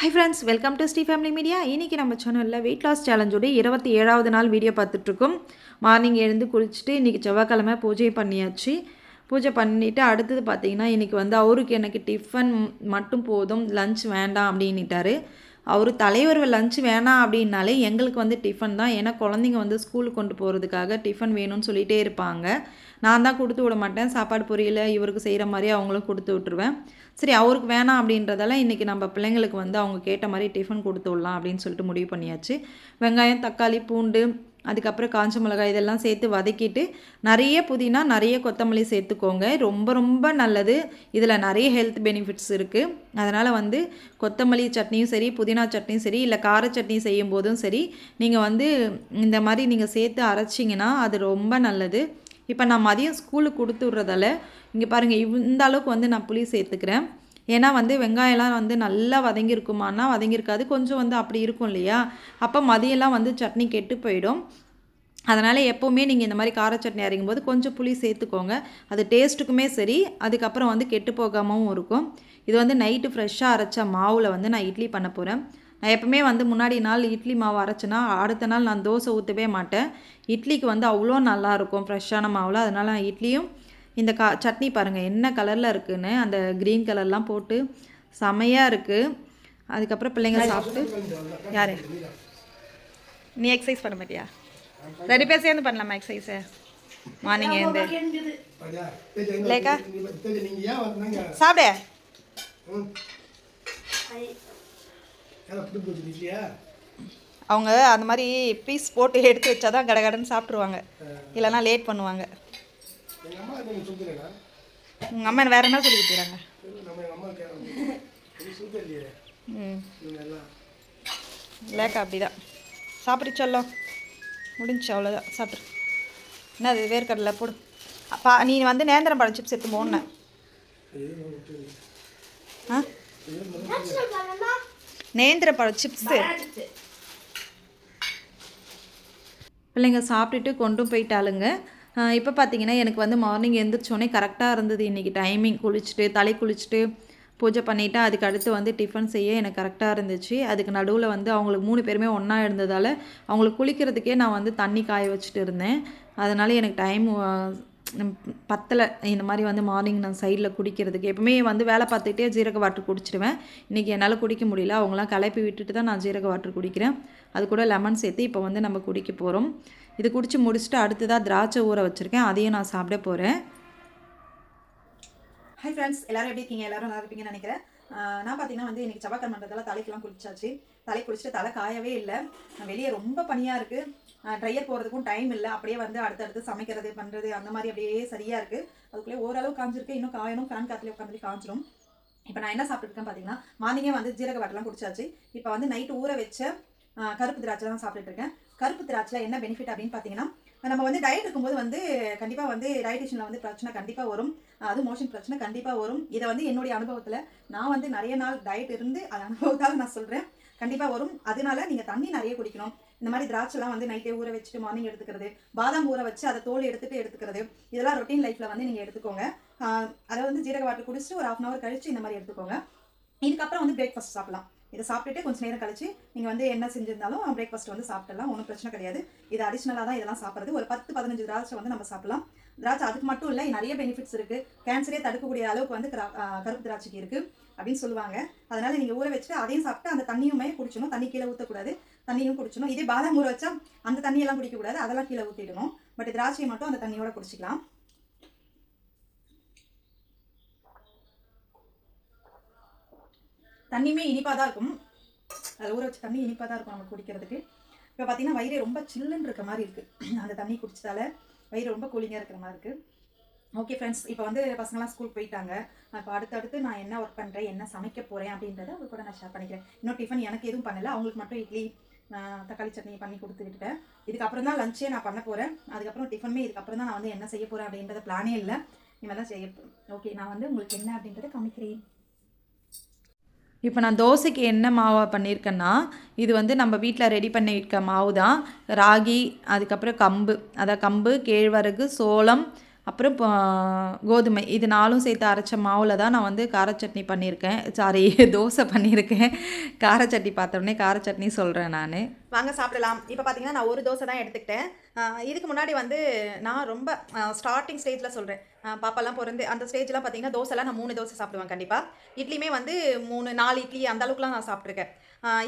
Hi friends welcome to Sri family media இன்றைக்கி நம்ம சேனலில் வெயிட் லாஸ் சேலஞ்சோட இருபத்தி ஏழாவது நாள் வீடியோ பார்த்துட்ருக்கோம் மார்னிங் எழுந்து குளிச்சுட்டு இன்றைக்கி செவ்வாய்க்கிழமை பூஜை பண்ணியாச்சு. பூஜை பண்ணிவிட்டு அடுத்தது பார்த்தீங்கன்னா இன்றைக்கி வந்து அவருக்கு எனக்கு டிஃபன் மட்டும் போதும் லஞ்ச் வேண்டாம் அப்படின்னுட்டாரு. அவர் தலைவர் லஞ்ச் வேணாம் அப்படின்னாலே எங்களுக்கு வந்து டிஃபன் தான். ஏன்னா குழந்தைங்க வந்து ஸ்கூலுக்கு கொண்டு போகிறதுக்காக டிஃபன் வேணும்னு சொல்லிகிட்டே இருப்பாங்க. நான் தான் கொடுத்து விட மாட்டேன். சாப்பாடு பொரியல இவருக்கு செய்கிற மாதிரி அவங்களும் கொடுத்து விட்ருவேன் சரி அவருக்கு வேணாம் அப்படின்றதால இன்றைக்கி நம்ம பிள்ளைங்களுக்கு வந்து அவங்க கேட்ட மாதிரி டிஃபன் கொடுத்து விடலாம் அப்படின்னு சொல்லிட்டு முடிவு பண்ணியாச்சு. வெங்காயம் தக்காளி பூண்டு அதுக்கப்புறம் காஞ்ச மிளகாய் இதெல்லாம் சேர்த்து வதக்கிட்டு நிறைய புதினா நிறைய கொத்தமல்லி சேர்த்துக்கோங்க. ரொம்ப ரொம்ப நல்லது. இதில் நிறைய ஹெல்த் பெனிஃபிட்ஸ் இருக்குது அதனால் வந்து கொத்தமல்லி சட்னியும் சரி புதினா சட்னியும் சரி இல்லை கார சட்னி செய்யும் போதும் சரி நீங்கள் வந்து இந்த மாதிரி நீங்கள் சேர்த்து அரைச்சிங்கன்னா அது ரொம்ப நல்லது. இப்போ நான் மதியம் ஸ்கூலுக்கு கொடுத்து விட்றதால இங்கே பாருங்கள் இந்த அளவுக்கு வந்து நான் புளி சேர்த்துக்கிறேன். ஏன்னா வந்து வெங்காயம்லாம் வந்து நல்லா வதங்கியிருக்குமானா வதங்கியிருக்காது. கொஞ்சம் வந்து அப்படி இருக்கும் இல்லையா? அப்போ மதியம்லாம் வந்து சட்னி கெட்டு போயிடும். அதனால் எப்போவுமே நீங்கள் இந்த மாதிரி கார சட்னி அரைக்கும் போது கொஞ்சம் புளி சேர்த்துக்கோங்க. அது டேஸ்ட்டுக்குமே சரி அதுக்கப்புறம் வந்து கெட்டு போகாமவும் இருக்கும். இது வந்து நைட்டு ஃப்ரெஷ்ஷாக அரைச்ச மாவில் வந்து நான் இட்லி பண்ண போகிறேன் நான் எப்பவுமே வந்து முன்னாடி நாள் இட்லி மாவு அரைச்சேன்னா அடுத்த நாள் நான் தோசை ஊற்றவே மாட்டேன். இட்லிக்கு வந்து அவ்வளோ நல்லாயிருக்கும் ஃப்ரெஷ்ஷான மாவில். அதனால் நான் இட்லியும் இந்த கா சட்னி பாருங்கள் என்ன கலரில் இருக்குன்னு அந்த க்ரீன் கலர்லாம் போட்டு செமையாக இருக்குது அதுக்கப்புறம் பிள்ளைங்க சாப்பிட்டு யார்? நீ எக்ஸசைஸ் பண்ண மாட்டியா? ரெண்டு பேர் சேர்ந்து பண்ணலாமா எக்ஸசைஸு மார்னிங் எழுந்து லேக்கா சாப்பிடு. அவங்க அந்த மாதிரி பீஸ் போட்டு எடுத்து வச்சா தான் கடகடன்னு சாப்பிட்ருவாங்க இல்லைன்னா லேட் பண்ணுவாங்க. உங்கள் அம்மா வேறு என்ன சொல்லி கொடுத்துறாங்க ம். லேக்கா அப்படிதான். சாப்பிடு சொல்லும். முடிஞ்சு அவ்வளோதான் சாப்பிட்ரு என்ன அது வேர்க்கடலை போடு. அப்பா நீ வந்து நேந்திரம் பழம் சிப்ஸ் எடுத்து போன ஆ? நேந்திர பழம் சிப்ஸு பிள்ளைங்க சாப்பிட்டுட்டு கொண்டும் போயிட்டாளுங்க. இப்போ பார்த்தீங்கன்னா எனக்கு வந்து மார்னிங் எழுந்திரிச்சோன்னே கரெக்டாக இருந்தது. இன்றைக்கி டைமிங் குளிச்சுட்டு தலை குளிச்சுட்டு பூஜை பண்ணிவிட்டு அதுக்கு அடுத்து வந்து டிஃபன் செய்ய எனக்கு கரெக்டாக இருந்துச்சு. அதுக்கு நடுவில் வந்து அவங்களுக்கு மூணு பேருமே ஒன்றா இருந்ததால் அவங்களுக்கு குளிக்கிறதுக்கே நான் வந்து தண்ணி காய வச்சுட்டு இருந்தேன். அதனால் எனக்கு டைம் பத்தலை. இந்த மாதிரி வந்து மார்னிங் நான் சைடில் குடிக்கிறதுக்கு. எப்பவுமே வந்து வேலை பார்த்துக்கிட்டே ஜீரக வாட்டர் குடிச்சிடுவேன். இன்றைக்கி என்னால் குடிக்க முடியல. அவங்களாம் கலப்பி விட்டுட்டு தான் நான் ஜீரக வாட்டர் குடிக்கிறேன். அது கூட லெமன் சேர்த்து இப்போ வந்து நம்ம குடிக்க போகிறோம் இது குடித்து முடிச்சுட்டு அடுத்ததாக திராட்சை ஊற வச்சுருக்கேன். அதையும் நான் சாப்பிட போகிறேன் ஹாய் ஃப்ரெண்ட்ஸ் எல்லோரும் எப்படி இருக்கீங்க? எல்லோரும் நல்லா இருப்பீங்கன்னு நினைக்கிறேன். நான் பார்த்தீங்கன்னா வந்து இன்னைக்கு சபாக்கர் பண்ணுறதால தலைக்கெலாம் குளிச்சாச்சு. தலை குளிச்சுட்டு தலை காயவே இல்லை. வெளியே ரொம்ப பனியாக இருக்குது ட்ரையர் போகிறதுக்கும் டைம் இல்லை. அப்படியே வந்து அடுத்தடுத்து சமைக்கிறது பண்ணுறது அந்த மாதிரி அப்படியே சரியாக இருக்குது அதுக்குள்ளே ஓரளவு காஞ்சிருக்கு. இன்னும் காயணும். ஃபேன் காற்றுல உட்காந்து காஞ்சிரும். இப்போ நான் என்ன சாப்பிட்டுருக்கேன் பார்த்தீங்கன்னா மார்னிங்கே வந்து ஜீரக வாட்டெல்லாம் குடிச்சாச்சு. இப்போ வந்து நைட்டு ஊற வச்ச கருப்பு திராட்சை தான் சாப்பிட்டுட்டு இருக்கேன். கருப்பு திராட்சையில் என்ன பெனிஃபிட் அப்படின்னு பார்த்தீங்கன்னா நம்ம வந்து டயட் இருக்கும்போது வந்து கண்டிப்பாக வந்து டயட்டிஷனில் வந்து பிரச்சனை கண்டிப்பாக வரும். அது மோஷன் பிரச்சனை கண்டிப்பாக வரும். இதை வந்து என்னுடைய அனுபவத்தில் நான் வந்து நிறைய நாள் டயட் இருந்து அது அனுபவத்தால் நான் சொல்கிறேன் கண்டிப்பாக வரும். அதனால நீங்கள் தண்ணி நிறைய குடிக்கணும். இந்த மாதிரி திராட்சைலாம் வந்து நைட்டே ஊற வச்சுட்டு மார்னிங் எடுத்துக்கிறது பாதாம் ஊற வச்சு அதை தோல் எடுத்துகிட்டு எடுத்துக்கிறது இதெல்லாம் ரொட்டீன் லைஃப்பில் வந்து நீங்கள் எடுத்துக்கோங்க. அதை வந்து ஜீரக வாட்டர் குடிச்சிட்டு ஒரு ஹாஃப் அன் அவர் கழிச்சு இந்த மாதிரி எடுத்துக்கோங்க. இதுக்கப்புறம் வந்து பிரேக்ஃபாஸ்ட் சாப்பிடலாம். இதை சாப்பிட்டுட்டு கொஞ்சம் நேரம் கழிச்சு நீங்கள் வந்து என்ன செஞ்சிருந்தாலும் பிரேக்ஃபாஸ்ட் வந்து சாப்பிடலாம் ஒன்றும் பிரச்சனை கிடையாது. இது அடிஷ்னலாக தான் இதெல்லாம் சாப்பிட்றது. ஒரு பத்து பதினஞ்சு திராட்சை வந்து நம்ம சாப்பிடலாம். திராட்சை அதுக்கு மட்டும் இல்லை நிறைய பெனிஃபிட்ஸ் இருக்குது கேன்சரே தடுக்கக்கூடிய அளவுக்கு வந்து கருப்பு திராட்சைக்கு இருக்குது அப்படின்னு சொல்லுவாங்க. அதனால் நீங்கள் ஊற வச்சுட்டு அதையும் சாப்பிட்டு அந்த தண்ணியுமே குடிச்சணும் தண்ணி கீழே ஊற்றக்கூடாது தண்ணியும் குடிச்சணும் இதே பாதாம் ஊற வச்சா அந்த தண்ணியெல்லாம் குடிக்கக்கூடாது. அதெல்லாம் கீழே ஊற்றிடணும் பட் திராட்சையை மட்டும் அந்த தண்ணியோட குடிச்சிக்கலாம். தண்ணியுமே இனிப்பாக தான் இருக்கும். அதில் ஊற வச்ச தண்ணி இனிப்பாக தான் இருக்கும் நம்ம குடிக்கிறதுக்கு. இப்போ பார்த்தீங்கன்னா வயிறு ரொம்ப சில்லுன்னு இருக்க மாதிரி இருக்குது அந்த தண்ணி குடிச்சதால வயிறு ரொம்ப கூலிங்காக இருக்கிற மாதிரி இருக்குது ஓகே ஃப்ரெண்ட்ஸ் இப்போ வந்து பசங்களாம் ஸ்கூல் போயிட்டாங்க. இப்போ அடுத்தடுத்து நான் என்ன ஒர்க் பண்ணுறேன் என்ன சமைக்க போகிறேன் அப்படின்றத அவங்க கூட நான் ஷேர் பண்ணிக்கிறேன். இன்னும் டிஃபன் எனக்கு எதுவும் பண்ணலை. அவங்களுக்கு மட்டும் இட்லி தக்காளி சட்னி பண்ணி கொடுத்து விட்டுட்டேன். இதுக்கப்புறம் தான் லஞ்சே நான் பண்ண போகிறேன் அதுக்கப்புறம் டிஃபனுமே இதுக்கப்புறம் தான் நான் வந்து என்ன செய்ய போகிறேன் அப்படின்றத பிளானே இல்லை. இனிமேல் தான் செய்ய ஓகே நான் வந்து உங்களுக்கு என்ன அப்படின்றத காமிக்கிறேன். இப்போ நான் தோசைக்கு என்ன மாவை பண்ணியிருக்கேன்னா இது வந்து நம்ம வீட்டில் ரெடி பண்ணியிருக்க மாவு தான் ராகி அதுக்கப்புறம் கம்பு. அதாவது கம்பு கேழ்வரகு சோளம் அப்புறம் கோதுமை. இது நாலும் சேர்த்து அரைச்ச மாவில் தான் நான் வந்து கார சட்னி பண்ணியிருக்கேன். சாரி தோசை பண்ணியிருக்கேன். கார சட்னி பார்த்தோடனே கார சட்னி சொல்கிறேன் நான். வாங்க சாப்பிடலாம். இப்போ பார்த்தீங்கன்னா நான் ஒரு தோசை தான் எடுத்துக்கிட்டேன். இதுக்கு முன்னாடி வந்து நான் ரொம்ப ஸ்டார்டிங் ஸ்டேஜில் சொல்கிறேன் பாப்பாலாம் பிறந்து அந்த ஸ்டேஜ்லாம் பார்த்தீங்கன்னா தோசைலாம் நான் மூணு தோசை சாப்பிடுவேன் கண்டிப்பாக இட்லியுமே வந்து மூணு நாலு இட்லி அந்த அளவுக்குலாம் நான் சாப்பிட்ருக்கேன்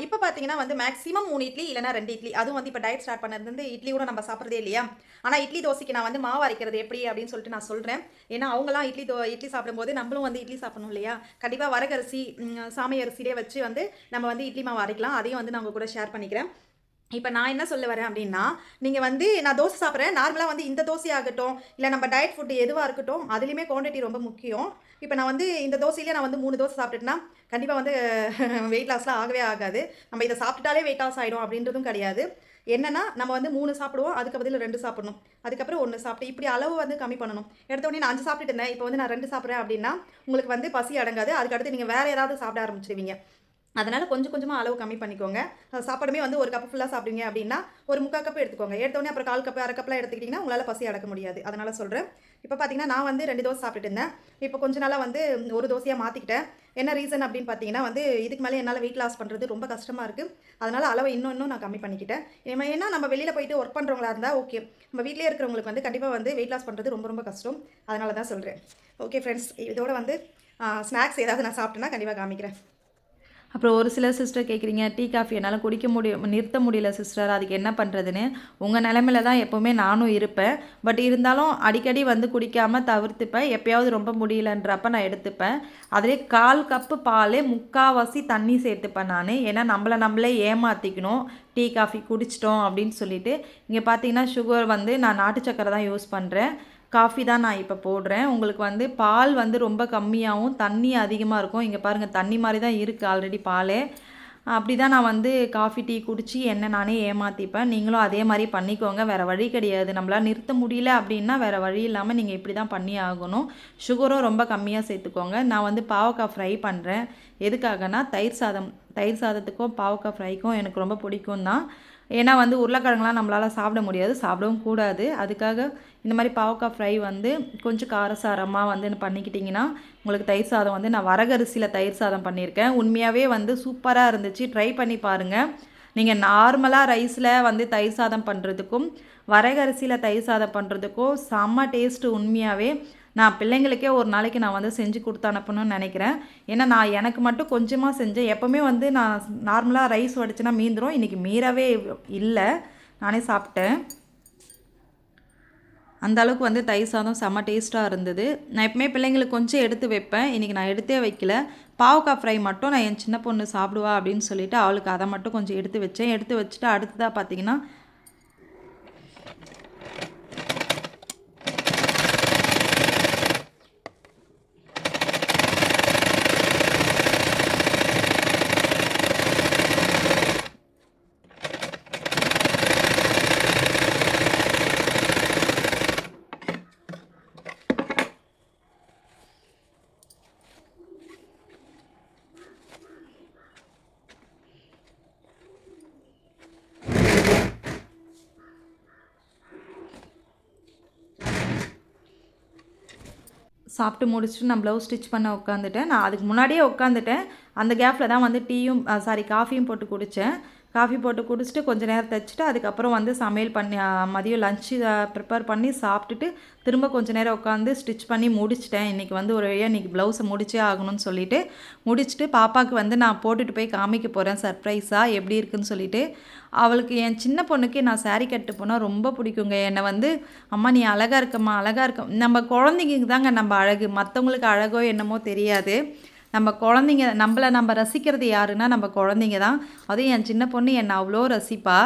இப்போ பார்த்தீங்கன்னா வந்து மேக்ஸிமம் மூணு இட்லி இல்லைனா ரெண்டு இட்லி. அதுவும் வந்து இப்போ டயட் ஸ்டார்ட் பண்ணதுலேருந்து இட்லி கூட நம்ம சாப்பிட்றதே இல்லையா? ஆனால் இட்லி தோசைக்கு நான் வந்து மாவு அரைக்கிறது எப்படி அப்படின்னு சொல்லிட்டு நான் சொல்கிறேன் ஏன்னா அவங்களாம் இட்லி தோ இட்லி சாப்பிடும்போது நம்மளும் வந்து இட்லி சாப்பிடணும் இல்லையா? கண்டிப்பாக வரகரிசி ம், சாமை அரிசியிலே வச்சு வந்து நம்ம வந்து இட்லி மாவு அரைக்கலாம். அதையும் வந்து நான் உங்கள் கூட ஷேர் பண்ணிக்கிறேன். இப்போ நான் என்ன சொல்ல வரேன் அப்படின்னா நீங்கள் வந்து நான் தோசை சாப்பிட்றேன். நார்மலாக வந்து இந்த தோசையாகட்டும் இல்லை நம்ம டயட் ஃபுட்டு எதுவாக இருக்கட்டும் அதுலேயுமே குவான்டிட்டி ரொம்ப முக்கியம். இப்போ நான் வந்து இந்த தோசையிலே நான் வந்து மூணு தோசை சாப்பிட்டுட்டேன்னா கண்டிப்பாக வந்து வெயிட் லாஸ்லாம் ஆகவே ஆகாது. நம்ம இதை சாப்பிட்டுட்டாலே வெயிட் லாஸ் ஆகிடும் அப்படின்றதும் கிடையாது. என்னன்னா நம்ம வந்து மூணு சாப்பிடுவோம் அதுக்கு பதில் ரெண்டு சாப்பிடணும். அதுக்கப்புறம் ஒன்று சாப்பிட்டு இப்படி அளவு வந்து கம்மி பண்ணணும். எடுத்தோடனே நான் அஞ்சு சாப்பிட்டுட்டு இருந்தேன் இப்போ வந்து நான் ரெண்டு சாப்பிட்றேன் அப்படின்னா உங்களுக்கு வந்து பசி அடங்காது. அதுக்கடுத்து நீங்கள் வேறு ஏதாவது சாப்பிட ஆரம்பிச்சிருவீங்க. அதனால் கொஞ்சம் கொஞ்சமாக அளவு கம்மி பண்ணிக்கோங்க. சாப்பாடுமே வந்து ஒரு கப்பு ஃபுல்லாக சாப்பிடுவீங்க அப்படின்னா ஒரு முக்கால் கப்பு எடுத்துக்கோங்க. எடுத்தோடனே அப்புறம் கால் கப் அரை கப்லாம் எடுத்துக்கிட்டிங்கன்னா உங்களால் பசி அடக்க முடியாது. அதனால் சொல்கிறேன் இப்போ பார்த்தீங்கன்னா நான் வந்து ரெண்டு தோசை சாப்பிட்டுட்டு இருந்தேன். இப்போ கொஞ்ச நாளாக வந்து ஒரு தோசையாக மாற்றிக்கிட்டேன் என்ன ரீசன் அப்படின்னு பார்த்தீங்கன்னா வந்து இதுக்கு மேலே என்னால் வெயிட் லாஸ் பண்ணுறது ரொம்ப கஷ்டமாக இருக்குது அதனால் அளவை இன்னும் இன்னும் நான் கம்மி பண்ணிக்கிட்டேன். ஏன்னா- ஏன்னா நம்ம வெளியில் போயிட்டு ஒர்க் பண்ணுறவங்களா இருந்தால் ஓகே நம்ம வீட்டிலே இருக்கிறவங்களுக்கு வந்து கண்டிப்பாக வந்து வெயிட் லாஸ் பண்ணுறது ரொம்ப ரொம்ப கஷ்டம். அதனால தான் சொல்கிறேன் ஓகே ஃப்ரெண்ட்ஸ் இதோட வந்து ஸ்நாக்ஸ் ஏதாவது நான் சாப்பிட்டேன்னா கண்டிப்பாக காமிக்கிறேன். அப்புறம் ஒரு சில சிஸ்டர் கேட்குறீங்க டீ காஃபி என்னால் குடிக்க முடியும் நிறுத்த முடியல சிஸ்டர் அதுக்கு என்ன பண்ணுறதுன்னு உங்கள் நிலமையில தான் எப்போவுமே நானும் இருப்பேன். பட் இருந்தாலும் அடிக்கடி வந்து குடிக்காமல் தவிர்த்துப்பேன். எப்பயாவது ரொம்ப முடியலன்றப்ப நான் எடுத்துப்பேன். அதிலே கால் கப்பு பால் முக்கால்வாசி தண்ணி சேர்த்துப்பேன் நான். ஏன்னா நம்மளை நம்மளே ஏமாற்றிக்கணும் டீ காஃபி குடிச்சிட்டோம் அப்படின்னு சொல்லிட்டு. இங்கே பார்த்தீங்கன்னா சுகர் வந்து நான் நாட்டு சக்கரை தான் யூஸ் பண்ணுறேன் காஃபி தான் நான் இப்போ போடுறேன். உங்களுக்கு வந்து பால் வந்து ரொம்ப கம்மியாகவும் தண்ணி அதிகமாக இருக்கும். இங்கே பாருங்கள் தண்ணி மாதிரி தான் இருக்குது ஆல்ரெடி பால். அப்படி தான் நான் வந்து காஃபி டீ குடித்து என்ன நானே ஏமாற்றிப்பேன் நீங்களும் அதே மாதிரி பண்ணிக்கோங்க. வேறு வழி கிடையாது. நம்மளால் நிறுத்த முடியல அப்படின்னா வேறு வழி இல்லாமல் நீங்கள் இப்படி தான் பண்ணி ஆகணும். சுகரும் ரொம்ப கம்மியாக சேர்த்துக்கோங்க. நான் வந்து பாவக்காய் ஃப்ரை பண்ணுறேன் எதுக்காகனா தயிர் சாதம் தயிர் சாதத்துக்கும் பாவக்காய் ஃப்ரைக்கும் எனக்கு ரொம்ப பிடிக்கும் தான் ஏன்னா வந்து உருளைக்கிழங்குலாம் நம்மளால் சாப்பிட முடியாது சாப்பிடவும் கூடாது. அதுக்காக இந்த மாதிரி பாவக்காய் ஃப்ரை வந்து கொஞ்சம் காரசாரமாக வந்து பண்ணிக்கிட்டிங்கன்னா உங்களுக்கு தயிர் சாதம் வந்து நான் வரகரிசியில் தயிர் சாதம் பண்ணியிருக்கேன். உண்மையாகவே வந்து சூப்பராக இருந்துச்சு. ட்ரை பண்ணி பாருங்கள் நீங்கள் நார்மலாக ரைஸில் வந்து தயிர் சாதம் பண்ணுறதுக்கும் வரகரிசியில் தயிர் சாதம் பண்ணுறதுக்கும் செம்ம டேஸ்ட்டு உண்மையாகவே நான் பிள்ளைங்களுக்கே ஒரு நாளைக்கு நான் வந்து செஞ்சு கொடுத்து அனுப்பணும்னு நினைக்கிறேன். ஏன்னா நான் எனக்கு மட்டும் கொஞ்சமாக செஞ்சேன். எப்போவுமே வந்து நான் நார்மலாக ரைஸ் வடிச்சுன்னா மீந்துரும். இன்றைக்கி மீறவே இல்லை. நானே சாப்பிட்டேன். அந்த அளவுக்கு வந்து தயிர் சாதம் செம்ம டேஸ்ட்டாக இருந்தது. நான் எப்பவுமே பிள்ளைங்களுக்கு கொஞ்சம் எடுத்து வைப்பேன். இன்றைக்கி நான் எடுத்தே வைக்கல. பாவக்காய் ஃப்ரை மட்டும் நான் என் சின்ன பொண்ணு சாப்பிடுவா அப்படின்னு சொல்லிவிட்டு அவளுக்கு அதை மட்டும் கொஞ்சம் எடுத்து வச்சேன். எடுத்து வச்சுட்டு அடுத்ததாக பார்த்தீங்கன்னா சாப்பிட்டு முடிச்சுட்டு நான் ப்ளவுஸ் ஸ்டிச் பண்ண உட்காந்துட்டேன் நான் அதுக்கு முன்னாடியே உட்காந்துட்டேன் அந்த கேப்பில் தான் வந்து டீயும் சாரி காஃபியும் போட்டு குடித்தேன் காஃபி போட்டு குடிச்சிட்டு கொஞ்ச நேரம் தைச்சிட்டு அதுக்கப்புறம் வந்து சமையல் பண்ணி மதியம் லஞ்சு ப்ரிப்பேர் பண்ணி சாப்பிட்டுட்டு திரும்ப கொஞ்ச நேரம் உட்காந்து ஸ்டிச் பண்ணி முடிச்சிட்டேன். இன்றைக்கி வந்து ஒரு வழியாக இன்றைக்கி ப்ளவுஸை முடிச்சே ஆகணும்னு சொல்லிட்டு முடிச்சுட்டு பாப்பாவுக்கு வந்து நான் போட்டுட்டு போய் காமிக்க போகிறேன் சர்ப்ரைஸாக எப்படி இருக்குன்னு சொல்லிட்டு. அவளுக்கு என் சின்ன பொண்ணுக்கு நான் சேரீ கட்டு போனால் ரொம்ப பிடிக்குங்க. என்னை வந்து அம்மா நீ அழகாக இருக்கம்மா அழகாக இருக்க நம்ம குழந்தைங்களுக்கு தாங்க நம்ம அழகு. மற்றவங்களுக்கு அழகோ என்னமோ தெரியாது. நம்ம குழந்தைங்க நம்மளை நம்ம ரசிக்கிறது யாருன்னா நம்ம குழந்தைங்க தான். அதுவும் என் சின்ன பொண்ணு என்னை அவ்வளோ ரசிப்பா.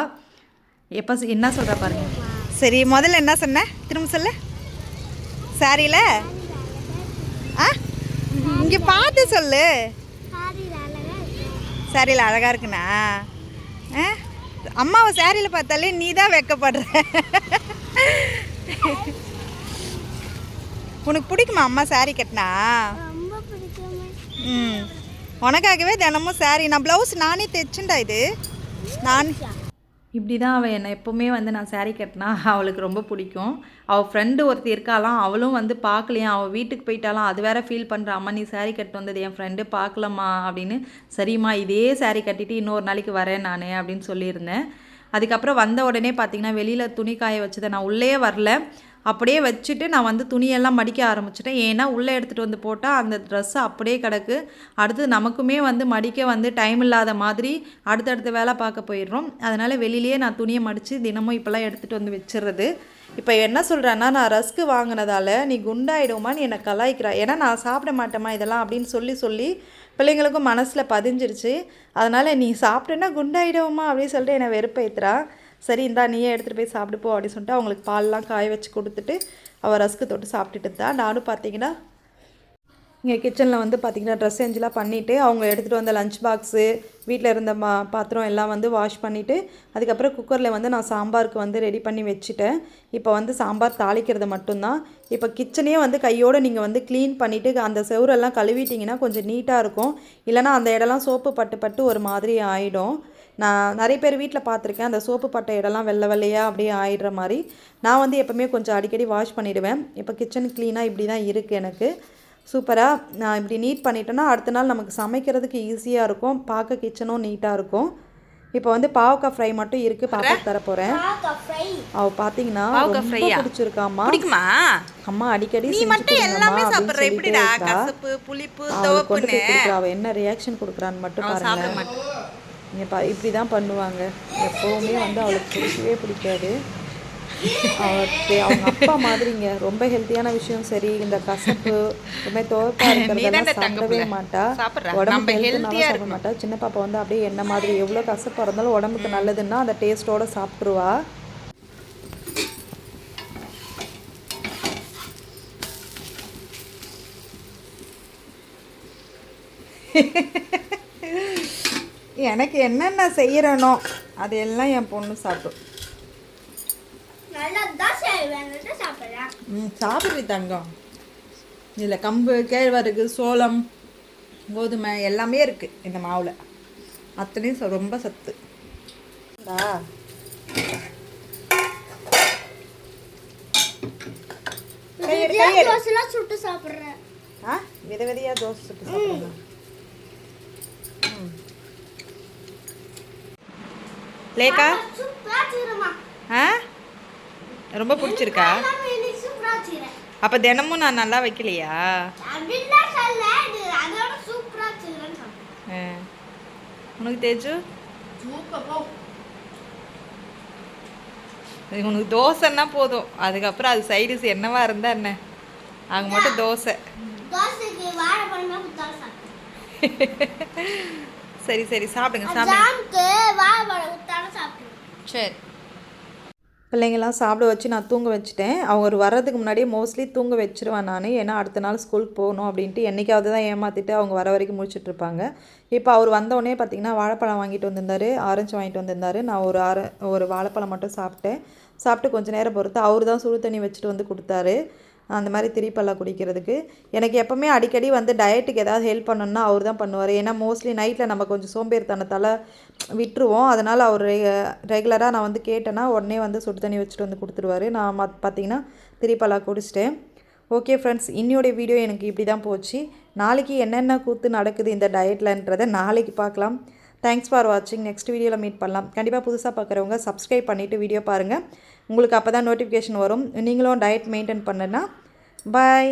எப்போ என்ன சொல்கிற பாருங்க. சரி முதல்ல என்ன சொன்ன? திரும்ப சொல்ல. சாரியில் ஆ? இங்கே பார்த்து சொல்லு. சாரியில் அழகாக இருக்குண்ணா. ஆ? அம்மாவை சாரியில் பார்த்தாலே நீ தான் வெக்கப்படுற. உனக்கு பிடிக்குமா அம்மா சாரி கட்டினா? உனக்காகவே தினமும் சாரி நான் ப்ளவுஸ் நானே தைச்சுண்டா இது. நான் இப்படி தான் அவள் என்னை எப்போவுமே வந்து நான் சேரீ கட்டினா அவளுக்கு ரொம்ப பிடிக்கும். அவள் ஃப்ரெண்டு ஒருத்தி இருக்காளாம் அவளும் வந்து பார்க்கலையா? அவள் வீட்டுக்கு போயிட்டாலாம் அது வேற ஃபீல் பண்ணுறா அம்மா நீ saree கட்டு வந்தது என் ஃப்ரெண்டு பார்க்கலம்மா அப்படின்னு சரிம்மா இதே saree கட்டிட்டு இன்னொரு நாளைக்கு வரேன் நான் அப்படின்னு சொல்லியிருந்தேன். அதுக்கப்புறம் வந்த உடனே பார்த்தீங்கன்னா வெளியில் துணி காய வச்சதை நான் உள்ளே வரல. அப்படியே வச்சுட்டு நான் வந்து துணியெல்லாம் மடிக்க ஆரம்பிச்சிட்டேன். ஏன்னா உள்ளே எடுத்துகிட்டு வந்து போட்டால் அந்த ட்ரெஸ்ஸு அப்படியே கிடக்கு. அடுத்து நமக்குமே வந்து மடிக்க வந்து டைம் இல்லாத மாதிரி அடுத்தடுத்த வேலை பார்க்க போயிடுறோம். அதனால் வெளியிலேயே நான் துணியை மடித்து தினமும் இப்போல்லாம் எடுத்துகிட்டு வந்து வச்சிடுறது. இப்போ என்ன சொல்கிறேன்னா நான் ரஸ்க்கு வாங்கினதால நீ குண்டாயிடுமான்னு என்னை கலாய்க்கிறா? ஏன்னா நான் சாப்பிட மாட்டேமா இதெல்லாம் அப்படின்னு சொல்லி சொல்லி பிள்ளைங்களுக்கும் மனசில் பதிஞ்சிருச்சு. அதனால் நீ சாப்பிட்டேன்னா குண்டாயிடுவோமா அப்படின்னு சொல்லிட்டு என்னை வெறுப்பேத்துறா. சரி இந்தா நீயே எடுத்துகிட்டு போய் சாப்பிடு போ அப்படின்னு சொல்லிட்டு அவங்களுக்கு பால்லாம் காய வச்சு கொடுத்துட்டு அவள் ரஸ்க்கு தொட்டு சாப்பிட்டுட்டு தான் நானும் பார்த்தீங்கன்னா இங்கே கிச்சனில் வந்து பார்த்திங்கன்னா ட்ரெஸ் சேஞ்செலாம் பண்ணிவிட்டு அவங்க எடுத்துகிட்டு வந்த லஞ்ச் பாக்ஸு வீட்டில் இருந்த மா பாத்திரம் எல்லாம் வந்து வாஷ் பண்ணிவிட்டு அதுக்கப்புறம் குக்கரில் வந்து நான் சாம்பாருக்கு வந்து ரெடி பண்ணி வச்சுட்டேன். இப்போ வந்து சாம்பார் தாளிக்கிறது மட்டும்தான். இப்போ கிச்சனே வந்து கையோடு நீங்கள் வந்து க்ளீன் பண்ணிவிட்டு அந்த செவுரெல்லாம் கழுவிட்டிங்கன்னா கொஞ்சம் நீட்டாக இருக்கும். இல்லைனா அந்த இடம்லாம் சோப்பு பட்டு பட்டு ஒரு மாதிரி ஆகிடும் நான் நிறைய பேர் வீட்டில் பார்த்துருக்கேன். அந்த சோப்பு பட்ட இடம்லாம் வெள்ளை வெள்ளையாக அப்படியே ஆயிடுற மாதிரி. நான் வந்து எப்போவுமே கொஞ்சம் அடிக்கடி வாஷ் பண்ணிவிடுவேன் இப்போ கிச்சன் க்ளீனாக இப்படி தான் இருக்குது எனக்கு. சூப்பராக நான் இப்படி நீட் பண்ணிட்டேன்னா அடுத்த நாள் நமக்கு சமைக்கிறதுக்கு ஈஸியாக இருக்கும். பார்க்க கிச்சனும் நீட்டாக இருக்கும். இப்போ வந்து பாவக்காய் ஃப்ரை மட்டும் இருக்குது பாப்பாக்கு தர போகிறேன் ஃப்ரை அவ பார்த்தீங்கன்னா பாவக்காய் ரொம்ப பிடிக்குமா? அம்மா அடிக்கடி நீ மட்டும் எல்லாமே சாப்பிட்ற. எப்படிடா? இருக்கா. கசப்பு புளிப்பு துவப்புன்னு. அவள் என்ன ரியாக்ஷன் கொடுக்குறான்னு மட்டும் பாருங்க இங்கே பா இப்படி தான் பண்ணுவாங்க. எப்போவுமே வந்து அவளுக்கு பிடிக்கவே பிடிக்காது. அவளுக்கு அவங்க அப்பா மாதிரிங்க. ரொம்ப ஹெல்த்தியான விஷயம். சரி இந்த கசப்பு இதுமாதிரி துவப்பா இருக்கிறதெல்லாம் சாப்பிடவே. மாட்டா. உடம்பு healthy-ஆ சாப்பிட மாட்டா. சின்ன பாப்பா வந்து அப்படியே என்ன மாதிரி எவ்வளோ கசப்பாக இருந்தாலும் உடம்புக்கு நல்லதுன்னா அந்த டேஸ்ட்டோட சாப்பிட்ருவா எனக்கு என்னென்ன செய்கிறனோ அதையெல்லாம் என் பொண்ணு சாப்பிடும் சாப்பிட்றேன் ம் சாப்பிட்றி தங்கம். இதில் கம்பு கேழ்வரகு சோளம் கோதுமை எல்லாமே இருக்குது இந்த மாவில். அத்தனையும் ரொம்ப சத்து. சுட்டு சாப்பிட்றேன். ஆ வித விதையாக தோசை சுட்டு சாப்பிடலாம் லேக்கா ஆ? ரொம்ப பிடிச்சிருக்கா? அப்போ தினமும் நான் நல்லா வைக்கலையா. உனக்கு தேஜு? உனக்கு தோசைன்னா போதும். அதுக்கப்புறம் அது சைடிஸ் என்னவா இருந்தா என்ன? அங்கே மட்டும் தோசை. சரி சரி சாப்பிடுங்க சாப்பிடுங்க. சரி. பிள்ளைங்கள்லாம் சாப்பிட வச்சு நான் தூங்க வச்சுட்டேன். அவங்க ஒரு வர்றதுக்கு முன்னாடியே மோஸ்ட்லி தூங்க வச்சிருவேன் நான். ஏன்னா அடுத்த நாள் ஸ்கூலுக்கு போகணும் அப்படின்ட்டு என்னைக்காவது தான் ஏமாற்றிட்டு அவங்க வர வரைக்கும் முடிச்சிட்டு இருப்பாங்க. இப்போ அவர் வந்தோடனே பார்த்தீங்கன்னா வாழைப்பழம் வாங்கிட்டு வந்திருந்தாரு ஆரஞ்சு வாங்கிட்டு வந்திருந்தாரு. நான் ஒரு ஆர ஒரு வாழைப்பழம் மட்டும் சாப்பிட்டேன். சாப்பிட்டு கொஞ்ச நேரம் பொறுத்து அவர் தான் சுடு தண்ணி வச்சுட்டு வந்து கொடுத்தாரு. அந்த மாதிரி திரிப்பெல்லாம் குடிக்கிறதுக்கு. எனக்கு எப்போவுமே அடிக்கடி வந்து டயட்டுக்கு ஏதாவது ஹெல்ப் பண்ணணும்னா அவர் தான் பண்ணுவார். ஏன்னா மோஸ்ட்லி நைட்டில் நம்ம கொஞ்சம் சோம்பேறித்தனத்தால் விட்டுருவோம். அதனால் அவர் ரெகுலராக நான் வந்து கேட்டேன்னா உடனே வந்து சுடு தண்ணி வச்சுட்டு வந்து கொடுத்துருவாரு. நான் மத் பார்த்தீங்கன்னா திரிப்பெல்லாம் குடிச்சிட்டேன். ஓகே ஃப்ரெண்ட்ஸ் இன்னியோடைய வீடியோ எனக்கு இப்படி தான் போச்சு. நாளைக்கு என்னென்ன கூத்து நடக்குது இந்த டயட்லன்றதை நாளைக்கு பார்க்கலாம் தேங்க்ஸ் ஃபார் வாட்சிங் நெக்ஸ்ட் வீடியோவில் மீட் பண்ணலாம். கண்டிப்பாக புதுசாக பார்க்குறவங்க சப்ஸ்கிரைப் பண்ணிவிட்டு வீடியோ பாருங்கள் உங்களுக்கு அப்போ தான் நோட்டிஃபிகேஷன் வரும். நீங்களும் டயட் மெயின்டைன் பண்ணுன்னா பாய்